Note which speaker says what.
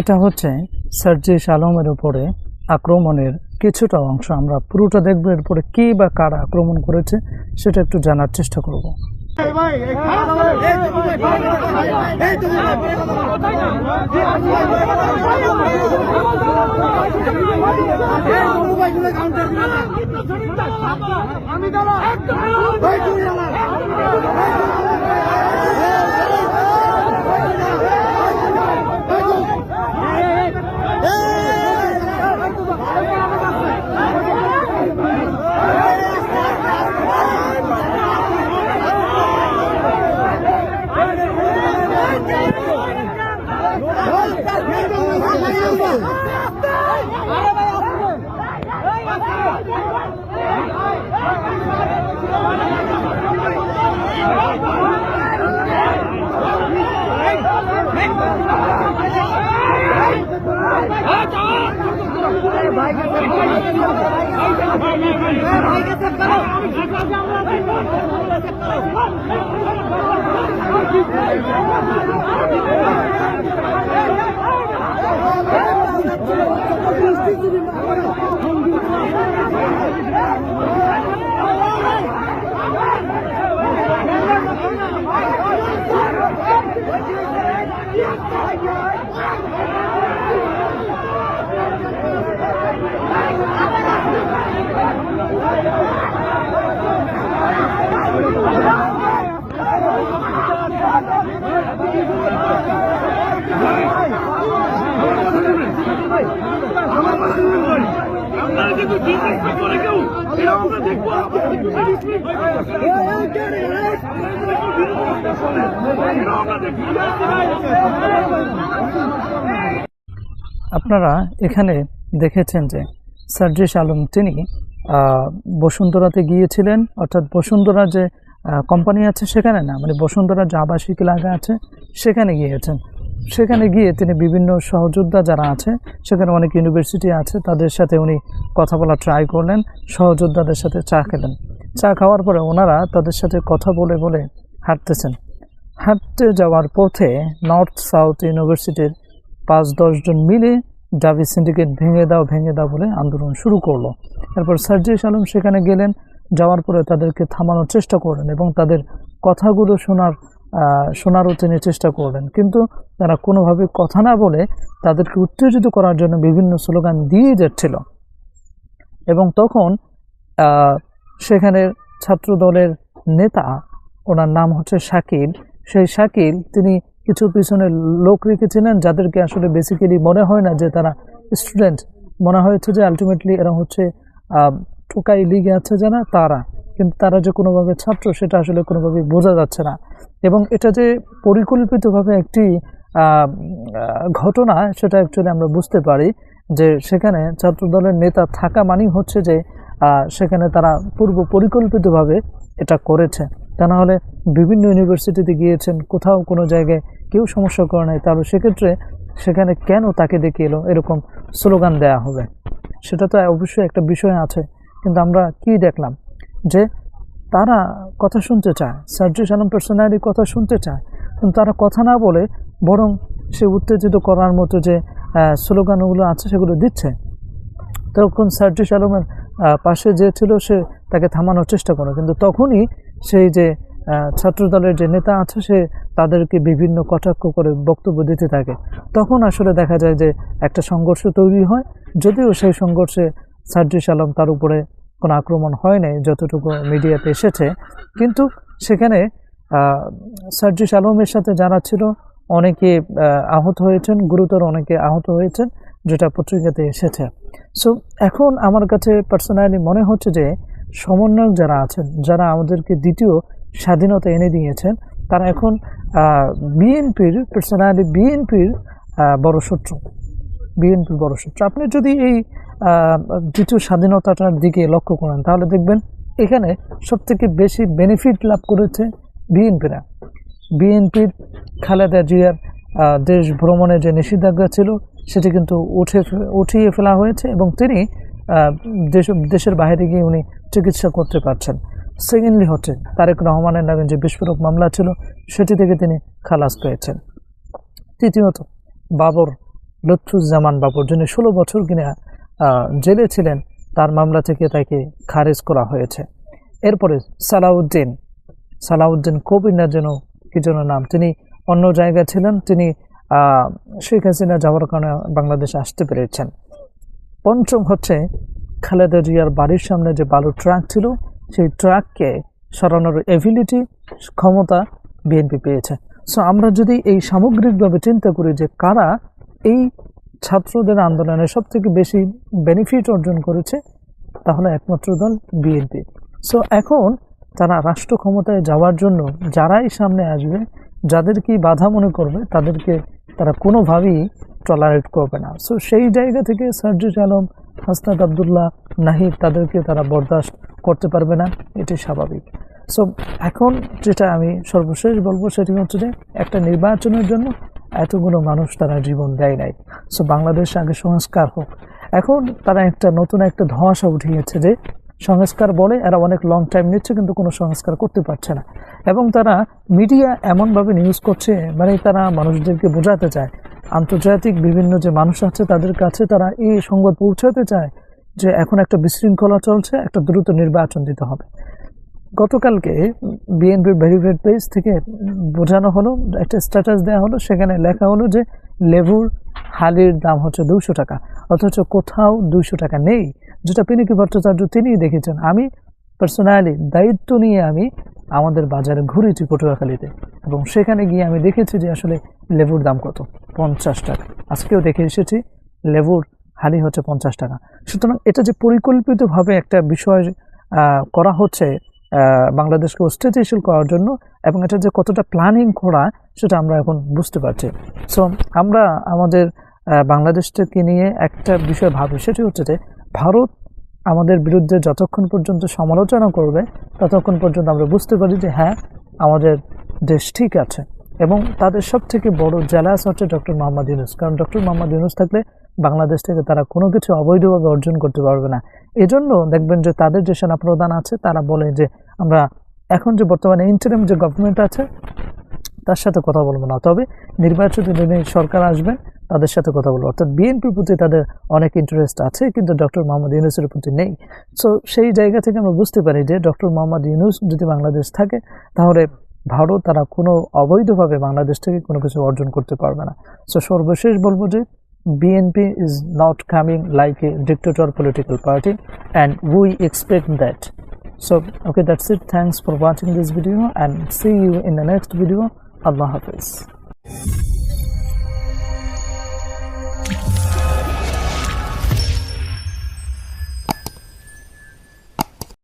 Speaker 1: এটা হচ্ছে সার্জিস আলমের উপরে আক্রমণের কিছুটা অংশ আমরা পুরোটা দেখব এরপরে কে বা কারা আক্রমণ করেছে, সেটা একটু জানার চেষ্টা করব।
Speaker 2: Hey! Yeah!
Speaker 1: আপনারা এখানে দেখেছেন যে সার্জিস আলম তিনি বসুন্ধরাতে গিয়েছিলেন। অর্থাৎ বসুন্ধরা যে কোম্পানি আছে সেখানে না মানে বসুন্ধরা যে আবাসিক এলাকা আছে, সেখানে গিয়েছেন। সেখানে গিয়ে তিনি বিভিন্ন সহযোদ্ধা যারা আছে, সেখানে অনেক ইউনিভার্সিটি আছে, তাদের সাথে উনি কথা বলা ট্রাই করলেন, সহযোদ্ধাদের সাথে চা খেলেন। চা খাওয়ার পরে ওনারা তাদের সাথে কথা বলে বলে হাঁটতেছেন। হাঁটতে যাওয়ার পথে নর্থ সাউথ ইউনিভার্সিটির পাঁচ দশজন মিলে ডাবি সিন্ডিকেট ভেঙে দাও ভেঙে দাও বলে আন্দোলন শুরু করল। এরপর সার্জিস আলম সেখানে গেলেন, যাওয়ার পরে তাদেরকে থামানোর চেষ্টা করলেন এবং তাদের কথাগুলো শোনার শোনারও তিনি চেষ্টা করলেন কিন্তু তারা কোনোভাবে কথা না বলে তাদেরকে উত্তেজিত করার জন্য বিভিন্ন স্লোগান দিয়ে যাচ্ছিল। এবং তখন সেখানের ছাত্র দলের নেতা, ওনার নাম হচ্ছে শাকিল। সেই শাকিল, তিনি কিছু পিছনে লোক রেখেছিলেন যাদেরকে আসলে বেসিক্যালি মনে হয় না যে তারা স্টুডেন্ট মনে হয়েছে যে আলটিমেটলি এরা হচ্ছে টোকাই লিগে আছে যারা, তারা। কিন্তু তারা যে কোনোভাবে ছাত্র, সেটা আসলে কোনোভাবে বোঝা যাচ্ছে না। এবং এটা যে পরিকল্পিতভাবে একটি ঘটনা, সেটা অ্যাকচুয়ালি আমরা বুঝতে পারি যে সেখানে ছাত্রদলের নেতা থাকা মানেই হচ্ছে যে সেখানে তারা পূর্ব পরিকল্পিতভাবে এটা করেছে। তা না হলে বিভিন্ন ইউনিভার্সিটিতে গিয়েছেন, কোথাও কোনো জায়গায় কেউ সমস্যা করে নাই, তাহলে সেক্ষেত্রে সেখানে কেন তাকে ডেকে এলো? এরকম স্লোগান দেয়া হবে। সেটা তো অবশ্যই একটা বিষয় আছে, কিন্তু আমরা কি দেখলাম? যে তারা কথা শুনতে চায়। সার্জিস আলম পার্সোনালি কথা শুনতে চায়। কিন্তু তারা কথা না বলে বরং সে উত্তেজিত করার মতো যে স্লোগানগুলো আছে সেগুলো দিচ্ছে। তখন সার্জিস আলমের পাশে যে ছিল সে তাকে থামানোর চেষ্টা করে। কিন্তু তখনই সেই যে ছাত্রদলের যে নেতা আছে সে তাদেরকে বিভিন্ন কটাক্ষ করে বক্তব্য দিতে থাকে। তখন আসলে দেখা যায় যে একটা সংঘর্ষ তৈরি হয়। যদিও সেই সংঘর্ষে সার্জিস আলম তার উপরে কোনো আক্রমণ হয় নাই, যতটুকু মিডিয়াতে এসেছে। কিন্তু সেখানে সার্জিস আলমের সাথে যারা ছিল, অনেকে আহত হয়েছেন, গুরুতর অনেকে আহত হয়েছেন, যেটা পত্রিকাতে এসেছে। সো এখন আমার কাছে পার্সোনালি মনে হচ্ছে যে, সমন্বয়ক যারা আছেন, যারা আমাদেরকে দ্বিতীয় স্বাধীনতা এনে দিয়েছেন, তারা এখন বিএনপির পার্সোনালি বিএনপির বড় শত্রু। বিএনপির বড় শত্রু। আপনি যদি এই দ্বিতীয় স্বাধীনতাটার দিকে লক্ষ্য করেন, তাহলে দেখবেন এখানে সবথেকে বেশি বেনিফিট লাভ করেছে বিএনপিরা বিএনপির খালেদা জিয়ার দেশ ভ্রমণে যে নিষেধাজ্ঞা ছিল, সেটি কিন্তু উঠে উঠিয়ে ফেলা হয়েছে এবং তিনি দেশ, দেশের বাইরে গিয়ে উনি চিকিৎসা করতে পারছেন। সেকেন্ডলি হচ্ছে তারেক রহমানের নামে যে বিস্ফোরক মামলা ছিল, সেটি থেকে তিনি খালাস পেয়েছেন। তৃতীয়ত বাবর লুৎফুজ্জামান বাবর, যিনি ষোলো বছর কিনা জেলে ছিলেন তার মামলা থেকে তাকে খারিজ করা হয়েছে। এরপরে সালাউদ্দিন সালাউদ্দিন কবির না যেন, কি যেন নাম, তিনি অন্য জায়গায় ছিলেন, তিনি শেখ হাসিনা যাওয়ার কারণে বাংলাদেশে আসতে পেরেছেন। পঞ্চম হচ্ছে খালেদা জিয়ার বাড়ির সামনে যে বালুর ট্রাক ছিল, সেই ট্রাককে সরানোর এভিলিটি ক্ষমতা বিএনপি পেয়েছে। সো আমরা যদি এই সামগ্রিকভাবে চিন্তা করি যে কারা এই ছাত্রদের আন্দোলনে সব থেকে বেশি বেনিফিট অর্জন করেছে, তাহলে একমাত্র দল বিএনপি সো এখন তারা রাষ্ট্র ক্ষমতায় যাওয়ার জন্য যারাই সামনে আসবে যাদেরকে বাধা মনে করবে, তাদেরকে তারা কোনোভাবেই টলারেট করবে না। সো সেই জায়গা থেকে সার্জিস আলম, হাসনাত আবদুল্লাহ, নাহিদ, তাদেরকে তারা বরদাস্ত করতে পারবে না, এটি স্বাভাবিক। সো এখন যেটা আমি সর্বশেষ বলব, সেটি হচ্ছে যে একটা নির্বাচনের জন্য এতগুলো মানুষ তারা জীবন দেয় নাই। সো বাংলাদেশ আগে সংস্কার হোক। এখন তারা একটা নতুন একটা ধোঁয়াশা উঠিয়েছে যে সংস্কার বলে এরা অনেক লং টাইম নিচ্ছে কিন্তু কোনো সংস্কার করতে পারছে না। এবং তারা মিডিয়া এমনভাবে নিউজ করছে মানে তারা মানুষদেরকে বোঝাতে চায়। আন্তর্জাতিক বিভিন্ন যে মানুষ আছে তাদের কাছে তারা এই সংবাদ পৌঁছাতে চায় যে এখন একটা বিশৃঙ্খলা চলছে, একটা দ্রুত নির্বাচন দিতে হবে। গতকালকে বিএনপির ভেরিফাইড পেজ থেকে বোঝানো হলো, একটা স্ট্যাটাস দেওয়া হলো, সেখানে লেখা হলো যে লেবুর হালির দাম হচ্ছে দুশো টাকা, অথচ কোথাও দুশো টাকা নেই। যেটা পিনিকি ভট্টাচার্য তিনিই দেখেছেন। আমি পার্সোনালি দায়িত্ব নিয়ে আমি আমাদের বাজারে ঘুরেছি পটুয়াখালীতে এবং সেখানে গিয়ে আমি দেখেছি যে আসলে লেবুর দাম কত, পঞ্চাশ টাকা। আজকেও দেখে এসেছি, লেবুর হালি হচ্ছে পঞ্চাশ টাকা। সুতরাং এটা যে পরিকল্পিতভাবে একটা বিষয় করা হচ্ছে বাংলাদেশকে অস্থিতিশীল করার জন্য এবং এটা যে কতটা প্ল্যানিং করা সেটা আমরা এখন বুঝতে পারছি। সো আমরা আমাদের বাংলাদেশটাকে নিয়ে একটা বিষয় ভাবি, সেটি হচ্ছে যে ভারত আমাদের বিরুদ্ধে যতক্ষণ পর্যন্ত সমালোচনা করবে, ততক্ষণ পর্যন্ত আমরা বুঝতে পারি যে হ্যাঁ আমাদের দেশ ঠিক আছে এবং তাদের সব থেকে বড় জেলাস হচ্ছে ডক্টর মোহাম্মদ ইউনুস। কারণ ডক্টর মোহাম্মদ ইউনুস থাকলে বাংলাদেশ থেকে তারা কোনো কিছু অবৈধভাবে অর্জন করতে পারবে না। এজন্য দেখবেন যে তাদের যে সেনাপ্রধান আছে, তারা বলে যে আমরা এখন যে বর্তমানে ইন্টারিম যে গভর্নমেন্ট আছে, তার সাথে কথা বলব না। তবে নির্বাচিত যিনি সরকার আসবেন, তাদের সাথে কথা বলব। অর্থাৎ বিএনপির প্রতি তাদের অনেক ইন্টারেস্ট আছে, কিন্তু ডক্টর মোহাম্মদ ইউনুসের প্রতি নেই। সো সেই জায়গা থেকে আমরা বুঝতে পারি যে ডক্টর মোহাম্মদ ইউনুস যদি বাংলাদেশ থাকে, তাহলে ভারত তারা কোনো অবৈধভাবে বাংলাদেশ থেকে কোনো কিছু অর্জন করতে পারবে না। সো সর্বশেষ বলব যে BNP is not coming like a dictator political party and we expect that. So okay that's it. Thanks for watching this video and see you in the next video. Allah Hafiz.